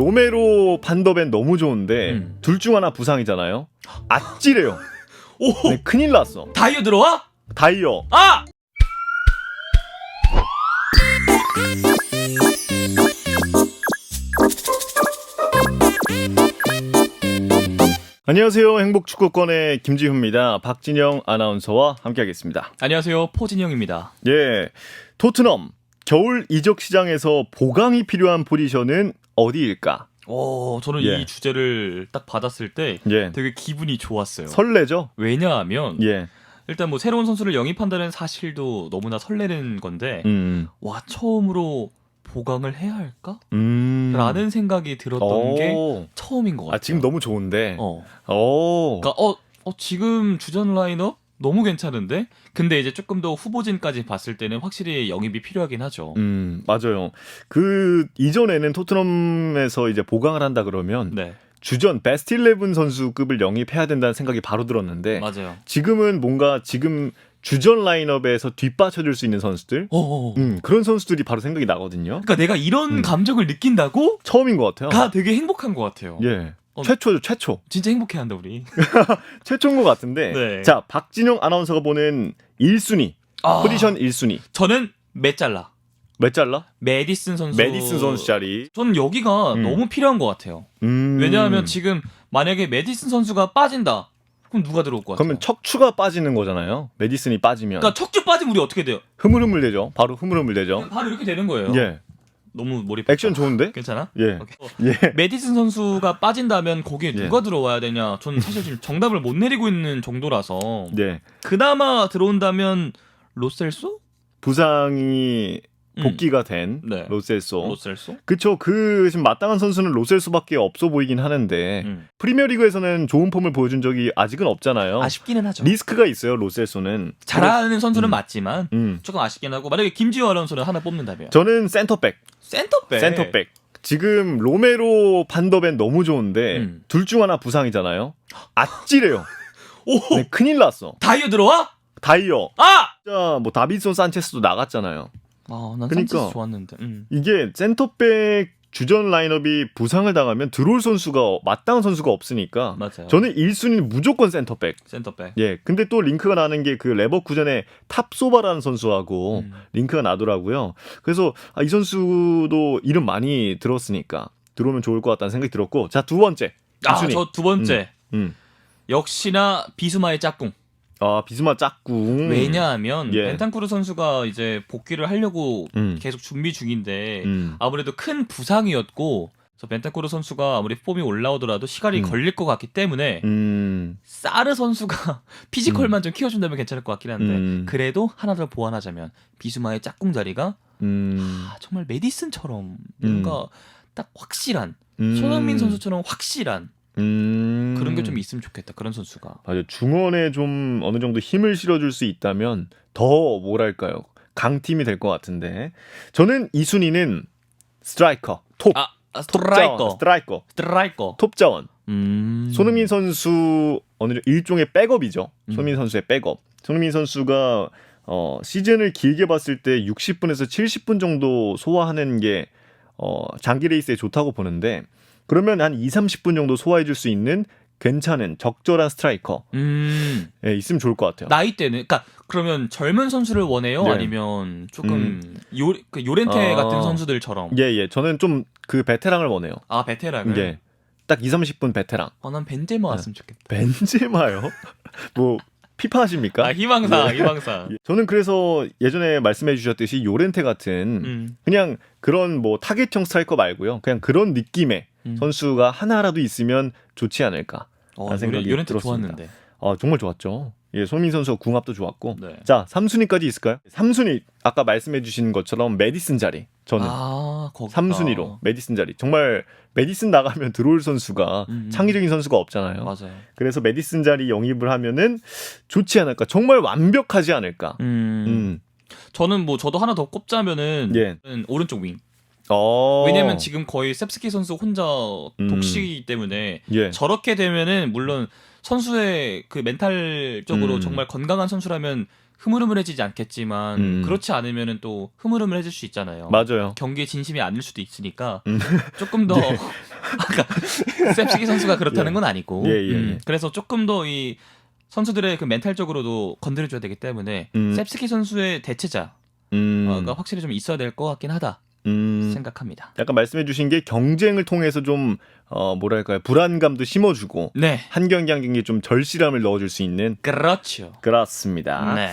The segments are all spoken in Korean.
로메로 반더벤 너무 좋은데 음. 둘 중 하나 부상이잖아요. 아찔해요. 오 네, 큰일 났어. 다이어 들어와? 다이어. 아! 안녕하세요. 행복축구권의 김지훈입니다. 박진영 아나운서와 함께하겠습니다. 안녕하세요 포진영입니다. 예, 토트넘 겨울 이적 시장에서 보강이 필요한 포지션은 어디일까? 오 저는 예. 이 주제를 딱 받았을 때 예, 되게 기분이 좋았어요. 설레죠? 왜냐하면 예, 일단 뭐 새로운 선수를 영입한다는 사실도 너무나 설레는 건데 음, 와 처음으로 보강을 해야 할까? 음, 라는 생각이 들었던 게 오. 처음인 것 같아요. 아 지금 너무 좋은데. 어. 오. 그러니까 어, 어 지금 주전 라인업 너무 괜찮은데 근데 이제 조금 더 후보진까지 봤을 때는 확실히 영입이 필요하긴 하죠. 음, 맞아요. 그 이전에는 토트넘에서 이제 보강을 한다 그러면 네 주전 베스트 11 선수급을 영입해야 된다는 생각이 바로 들었는데 맞아요. 지금은 뭔가 지금 주전 라인업에서 뒷받쳐줄 수 있는 선수들, 어. 음, 그런 선수들이 바로 생각이 나거든요. 그러니까 내가 이런 음. 감정을 느낀다고 처음인 것 같아요. 가 되게 행복한 것 같아요. 예. 어. 최초죠, 최초. 진짜 행복해한다 우리. 최초인 것 같은데. 네. 자, 박진영 아나운서가 보는 1순위, 아, 포지션 1순위. 저는 메잘라 몇 잘라? 메디슨 선수. 메디슨 선수 자리. 저는 여기가 음. 너무 필요한 것 같아요. 음. 왜냐하면 지금 만약에 메디슨 선수가 빠진다. 그럼 누가 들어올 것 같아요? 그러면 척추가 빠지는 거잖아요. 메디슨이 빠지면. 그러니까 척추 빠지면 우리 어떻게 돼요? 흐물흐물 되죠. 바로 흐물흐물 되죠. 바로 이렇게 되는 거예요. 예. 너무 몰입. 액션 좋은데? 괜찮아? 예. 오케이. 어, 예. 메디슨 선수가 빠진다면 거기에 예. 누가 들어와야 되냐? 저는 사실 지금 정답을 못 내리고 있는 정도라서 예. 그나마 들어온다면 로셀소? 부상이 음, 복귀가 된 네. 로셀소. 로셀소? 그쵸. 그 지금 마땅한 선수는 로셀소밖에 없어 보이긴 하는데 음. 프리미어리그에서는 좋은 폼을 보여준 적이 아직은 없잖아요. 아쉽기는 하죠. 리스크가 있어요. 로셀소는. 잘하는 선수는 음. 맞지만 음. 조금 아쉽긴 하고 만약에 김지호 아나운서를 하나 뽑는다면 저는 센터백. 센터백. 센터백. 지금 로메로 반더벤 너무 좋은데 음. 둘중 하나 부상이잖아요. 아찔해요. 오 네, 큰일 났어. 다이어 들어와? 다이어. 아! 진짜 뭐 다비손 산체스도 나갔잖아요. 아 난 그러니까. 산체스 좋았는데. 음. 이게 센터백 주전 라인업이 부상을 당하면 들어올 선수가 마땅한 선수가 없으니까 맞아요. 저는 1순위는 무조건 센터백. 센터백. 예. 근데 또 링크가 나는 게 그 레버쿠젠의 탑소바라는 선수하고 음. 링크가 나더라고요. 그래서 아, 이 선수도 이름 많이 들었으니까 들어오면 좋을 것 같다는 생각이 들었고 자 두 번째 아 2순위. 저두 번째 음. 역시나 비스마의 짝꿍. 아 비스마 짝꿍. 왜냐하면 예. 벤탄쿠르 선수가 이제 복귀를 하려고 음. 계속 준비 중인데 음. 아무래도 큰 부상이었고 그래서 벤탄쿠르 선수가 아무리 폼이 올라오더라도 시간이 음. 걸릴 것 같기 때문에 음. 사르 선수가 피지컬만 좀 키워준다면 괜찮을 것 같긴 한데 음. 그래도 하나 더 보완하자면 비스마의 짝꿍 자리가 음. 아, 정말 메디슨처럼 뭔가 딱 확실한 음. 손흥민 선수처럼 확실한 음. 그런 게 좀 있으면 좋겠다 그런 선수가 맞아요. 중원에 좀 어느 정도 힘을 실어줄 수 있다면 더 뭐랄까요 강팀이 될 것 같은데 저는 이 순위는 스트라이커 톱 아, 아톱 자원, 스트라이커 스트라이커 스트라이커 톱 자원 음. 손흥민 선수 어느 정도 일종의 백업이죠. 음. 손흥민 선수의 백업. 손흥민 선수가 어, 시즌을 길게 봤을 때 60분에서 70분 정도 소화하는 게 어, 장기 레이스에 좋다고 보는데 그러면 한 2, 30분 정도 소화해 줄 수 있는 괜찮은 적절한 스트라이커 음. 예, 있으면 좋을 것 같아요. 나이 때는 그러니까 그러면 젊은 선수를 원해요 네. 아니면 조금 요, 그 요렌테 아. 같은 선수들처럼 예, 예. 저는 좀 그 베테랑을 원해요. 아 베테랑을 예. 딱 2, 30분 베테랑. 어, 난 벤제마 왔으면 좋겠다 벤제마요? 뭐 피파 하십니까? 아 희망사 예. 희망사 예. 저는 그래서 예전에 말씀해 주셨듯이 요렌테 같은 음. 그냥 그런 뭐 타겟형 스트라이커 말고요. 그냥 그런 느낌의 음. 선수가 하나라도 있으면 좋지 않을까. 어, 생각이 요렌테 들었습니다. 좋았는데 아, 정말 좋았죠. 예, 손민 선수 궁합도 좋았고. 네. 자, 3순위까지 있을까요? 3순위 아까 말씀해 주신 것처럼 메디슨 자리. 저는 아 거기 3순위로 메디슨 자리. 정말 메디슨 나가면 들어올 선수가 음. 창의적인 선수가 없잖아요. 맞아요 그래서 메디슨 자리 영입을 하면은 좋지 않을까. 정말 완벽하지 않을까. 음. 음. 저는 뭐 저도 하나 더 꼽자면은 예. 오른쪽 윙 어. 왜냐면 지금 거의 셉스키 선수 혼자 음. 독식이기 때문에 예. 저렇게 되면은 물론 선수의 그 멘탈적으로 음. 정말 건강한 선수라면 흐물흐물해지지 않겠지만 음. 그렇지 않으면은 또 흐물흐물해질 수 있잖아요. 맞아요. 경기에 진심이 아닐 수도 있으니까 음. 조금 더 아까 셉시기 선수가 그렇다는 예. 건 아니고 예, 예, 음, 예. 그래서 조금 더 이 선수들의 그 멘탈적으로도 건드려줘야 되기 때문에 음. 셉시기 선수의 대체자가 음, 확실히 좀 있어야 될 것 같긴 하다 음, 생각합니다. 약간 말씀해주신 게 경쟁을 통해서 좀 어, 뭐랄까요? 불안감도 심어주고 네, 한 경기 한 경기 좀 절실함을 넣어줄 수 있는 그렇죠. 그렇습니다. 네,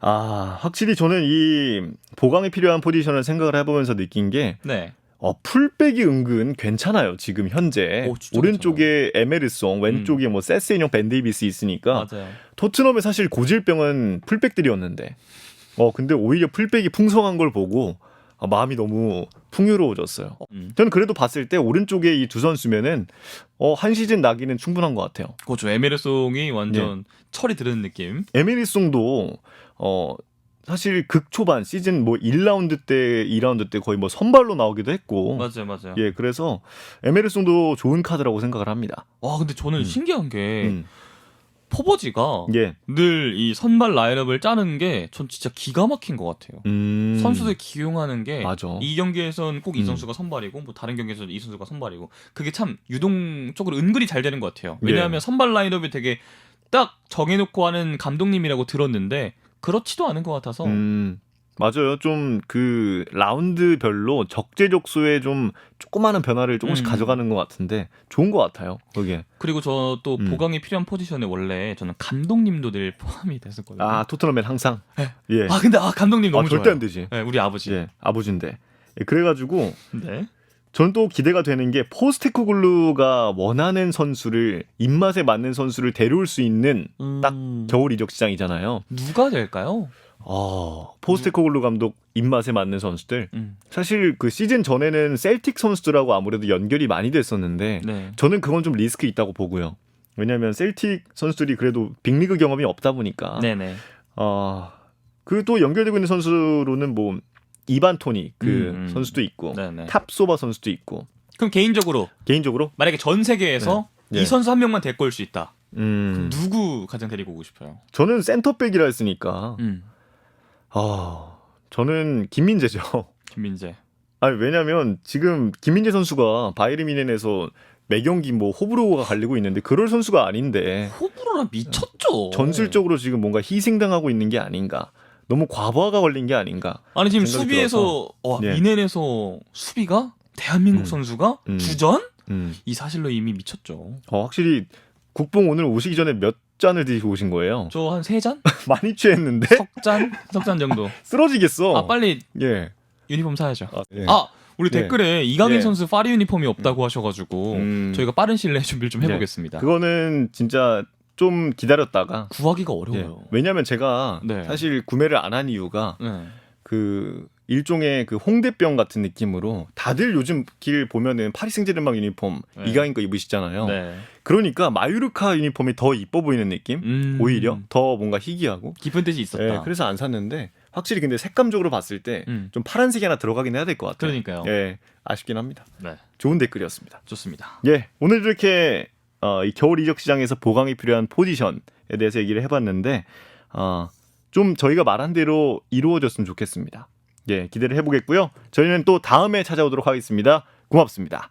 아 확실히 저는 이 보강이 필요한 포지션을 생각을 해보면서 느낀 게 네, 어, 풀백이 은근 괜찮아요 지금 현재. 오, 오른쪽에 에메르송 왼쪽에 뭐 세스인형 벤데이비스 있으니까 맞아요. 토트넘의 사실 고질병은 풀백들이었는데. 어 근데 오히려 풀백이 풍성한 걸 보고 아, 마음이 너무 풍요로워졌어요. 음. 저는 그래도 봤을 때 오른쪽에 이 두 선수면은 어, 한 시즌 나기는 충분한 것 같아요. 그렇죠. 에메르송이 완전 철이 드는 느낌. 에미리송도 어 사실 극 초반 시즌 뭐 1라운드 때 2라운드 때 거의 뭐 선발로 나오기도 했고 맞아요, 맞아요. 예 그래서 에메리송도 좋은 카드라고 생각을 합니다. 와, 근데 저는 음. 신기한 게 음. 포버지가 예. 늘 이 선발 라인업을 짜는 게 전 진짜 기가 막힌 것 같아요. 음. 선수들 기용하는 게 맞아. 이 경기에선 꼭이 음. 선수가 선발이고 뭐 다른 경기에서는 이 선수가 선발이고 그게 참 유동적으로 은근히 잘 되는 것 같아요. 왜냐하면 예. 선발 라인업이 되게 딱 정해놓고 하는 감독님이라고 들었는데 그렇지도 않은 것 같아서 음. 맞아요. 좀 그 라운드별로 적재적소에 좀 조그마한 변화를 조금씩 음. 가져가는 것 같은데 좋은 것 같아요. 그게. 그리고 저 또 음. 보강이 필요한 포지션에 원래 저는 감독님도 늘 포함이 됐었거든요. 아 토트넘엔 항상. 네. 예. 아, 근데 아 감독님 너무 아, 절대 좋아요. 안 되지. 네, 우리 아버지. 예, 아버지인데. 예, 그래가지고 네. 저는 또 기대가 되는 게 포스테코글루가 원하는 선수를 입맛에 맞는 선수를 데려올 수 있는 딱 음, 겨울 이적 시장이잖아요. 누가 될까요? 어, 포스테코글루 감독 입맛에 맞는 선수들. 음, 사실 그 시즌 전에는 셀틱 선수들하고 아무래도 연결이 많이 됐었는데 네. 저는 그건 좀 리스크 있다고 보고요. 왜냐하면 셀틱 선수들이 그래도 빅리그 경험이 없다 보니까 네네. 어, 그 또 연결되고 있는 선수로는 뭐 이반 토니 그 음, 음. 선수도 있고 네네. 탑소바 선수도 있고 그럼 개인적으로 개인적으로 만약에 전 세계에서 네. 이 선수 한 명만 데리고 올 수 있다. 음, 누구 가장 데리고 오고 싶어요? 저는 센터백이라 했으니까 음, 아 저는 김민재죠. 김민재. 아니 왜냐면 지금 김민재 선수가 바이에른 미넨에서 매경기 뭐 호불호가 갈리고 있는데 그럴 선수가 아닌데 호불호랑 미쳤죠. 전술적으로 지금 뭔가 희생당하고 있는 게 아닌가. 너무 과부하가 걸린 게 아닌가. 아니 지금 수비에서 와, 예. 미넨에서 수비가 대한민국 음. 선수가 음. 주전? 음. 이 사실로 이미 미쳤죠. 어, 확실히 국뽕 오늘 오시기 전에 몇 잔을 드시고 오신 거예요? 저 한 세 잔? 많이 취했는데 석잔? 석잔 정도. 쓰러지겠어. 아 빨리 예. 유니폼 사야죠. 아, 예. 아 우리 네. 댓글에 이강인 예. 선수 파리 유니폼이 없다고 하셔가지고 음. 저희가 빠른 시일 내에 준비를 좀 네. 해보겠습니다. 그거는 진짜 좀 기다렸다가 구하기가 예. 어려워요. 왜냐면 제가 네. 사실 구매를 안 한 이유가 네. 그 일종의 그 홍대병 같은 느낌으로 다들 요즘 길 보면은 파리 생제르맹 유니폼 네. 이강인 거 입으시잖아요. 네. 그러니까 마유르카 유니폼이 더 이뻐 보이는 느낌? 음. 오히려 더 뭔가 희귀하고. 깊은 뜻이 있었다. 예, 그래서 안 샀는데 확실히 근데 색감적으로 봤을 때좀 음. 파란색이 하나 들어가긴 해야 될 것 같아요. 그러니까요. 예, 아쉽긴 합니다. 네. 좋은 댓글이었습니다. 좋습니다. 예, 오늘 이렇게 어, 이 겨울 이적 시장에서 보강이 필요한 포지션에 대해서 얘기를 해봤는데 어, 좀 저희가 말한 대로 이루어졌으면 좋겠습니다. 예, 기대를 해보겠고요. 저희는 또 다음에 찾아오도록 하겠습니다. 고맙습니다.